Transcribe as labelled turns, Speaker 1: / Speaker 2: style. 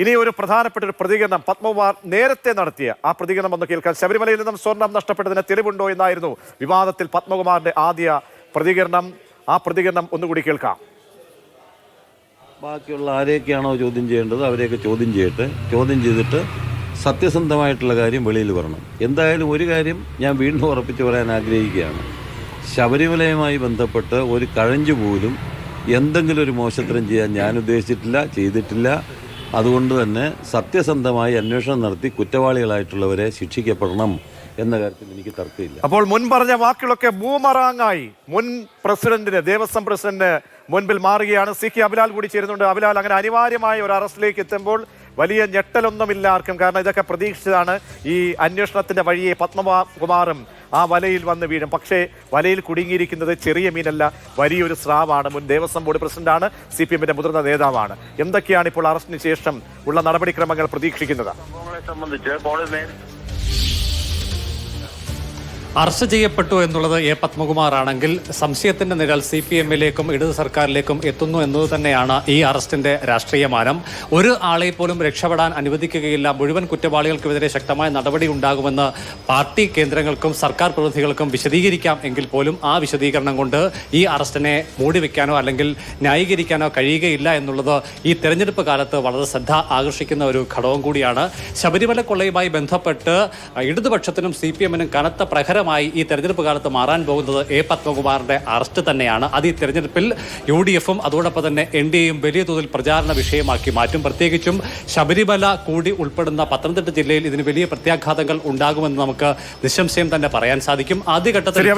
Speaker 1: ഇനി ഒരു പ്രധാനപ്പെട്ട ഒരു പ്രതികരണം. പത്മകുമാർ നേരത്തെ നടത്തിയ ആ പ്രതികരണം ഒന്ന് കേൾക്കാൻ ശബരിമലയിൽ നിന്നും സ്വർണം നഷ്ടപ്പെട്ടതിന് തെളിവുണ്ടോ എന്നായിരുന്നു വിവാദത്തിൽ പത്മകുമാറിന്റെ ആദ്യ പ്രതികരണം. ആ പ്രതികരണം ഒന്നുകൂടി കേൾക്കാം.
Speaker 2: ബാക്കിയുള്ള ആരെയൊക്കെയാണോ ചോദ്യം ചെയ്യേണ്ടത് അവരെയൊക്കെ ചോദ്യം ചെയ്യട്ടെ. ചോദ്യം ചെയ്തിട്ട് സത്യസന്ധമായിട്ടുള്ള കാര്യം വെളിയിൽ വരണം. എന്തായാലും ഒരു കാര്യം ഞാൻ വീണ്ടും ഉറപ്പിച്ചു പറയാൻ ആഗ്രഹിക്കുകയാണ്. ശബരിമലയുമായി ബന്ധപ്പെട്ട് ഒരു കഴഞ്ചു പോലും എന്തെങ്കിലും ഒരു മോശത്തരം ചെയ്യാൻ ഞാൻ ഉദ്ദേശിച്ചിട്ടില്ല ചെയ്തിട്ടില്ല. അതുകൊണ്ട് തന്നെ സത്യസന്ധമായി അന്വേഷണം നടത്തി കുറ്റവാളികളായിട്ടുള്ളവരെ ശിക്ഷിക്കപ്പെടണം എന്ന കാര്യത്തിൽ എനിക്ക് തർക്കമില്ല.
Speaker 1: അപ്പോൾ മുൻ പറഞ്ഞ വാക്കുകളൊക്കെ മൂമറാങ്ങായി മുൻ പ്രസിഡന്റിന് ദേവസ്വം പ്രസിഡന്റ് മുൻപിൽ മാറുകയാണ്. സി കെ അബിലാൽ കൂടി ചേരുന്നുണ്ട്. അബിലാൽ അങ്ങനെ അനിവാര്യമായ ഒരു അറസ്റ്റിലേക്ക് എത്തുമ്പോൾ വലിയ ഞെട്ടലൊന്നുമില്ല ആർക്കും. കാരണം ഇതൊക്കെ പ്രതീക്ഷിച്ചതാണ് ഈ അന്വേഷണത്തിന്റെ വഴിയെ പത്മകുമാറും ആ വലയിൽ വന്ന് വീഴും. പക്ഷേ വലയിൽ കുടുങ്ങിയിരിക്കുന്നത് ചെറിയ മീനല്ല വലിയൊരു സ്രാവാണ്. മുൻ ദേവസ്വം ബോർഡ് പ്രസിഡന്റാണ് സി പി എമ്മിന്റെ മുതിർന്ന നേതാവാണ്. എന്തൊക്കെയാണ് ഇപ്പോൾ അറസ്റ്റിന് ശേഷം ഉള്ള നടപടിക്രമങ്ങൾ പ്രതീക്ഷിക്കുന്നത്?
Speaker 3: സംബന്ധിച്ച്
Speaker 4: അറസ്റ്റ് ചെയ്യപ്പെട്ടു എന്നുള്ളത് എ പത്മകുമാർ ആണെങ്കിൽ സംശയത്തിന്റെ നിഴൽ സി പി എമ്മിലേക്കും ഇടത് സർക്കാരിലേക്കും എത്തുന്നു എന്നത് തന്നെയാണ് ഈ അറസ്റ്റിന്റെ രാഷ്ട്രീയമാനം ഒരു ആളെ പോലും രക്ഷപ്പെടാൻ അനുവദിക്കുകയില്ല. മുഴുവൻ കുറ്റവാളികൾക്കുമെതിരെ ശക്തമായ നടപടി ഉണ്ടാകുമെന്ന് പാർട്ടി കേന്ദ്രങ്ങൾക്കും സർക്കാർ പ്രതിനിധികൾക്കും വിശദീകരിക്കാം എങ്കിൽ പോലും ആ വിശദീകരണം കൊണ്ട് ഈ അറസ്റ്റിനെ മൂടിവെക്കാനോ അല്ലെങ്കിൽ ന്യായീകരിക്കാനോ കഴിയുകയില്ല എന്നുള്ളത് ഈ തെരഞ്ഞെടുപ്പ് കാലത്ത് വളരെ ശ്രദ്ധ ആകർഷിക്കുന്ന ഒരു ഘടകം കൂടിയാണ്. ശബരിമല കൊള്ളയുമായി ബന്ധപ്പെട്ട് ഇടതുപക്ഷത്തിനും സി പി എമ്മിനും കനത്ത പ്രഹരമായി ഈ തെരഞ്ഞെടുപ്പ് കാലത്ത് മാറാൻ പോകുന്നത് എ പത്മകുമാറിന്റെ അറസ്റ്റ് തന്നെയാണ്. അത് ഈ തെരഞ്ഞെടുപ്പിൽ യു ഡി എഫും അതോടൊപ്പം തന്നെ എൻ ഡി എയും വലിയ തോതിൽ പ്രചാരണ വിഷയമാക്കി മാറ്റും. പ്രത്യേകിച്ചും ശബരിമല കൂടി ഉൾപ്പെടുന്ന പത്തനംതിട്ട ജില്ലയിൽ ഇതിന് വലിയ പ്രത്യാഘാതങ്ങൾ ഉണ്ടാകുമെന്ന് നമുക്ക് നിസ്സംശയം തന്നെ പറയാൻ സാധിക്കും. ആദ്യഘട്ടത്തിൽ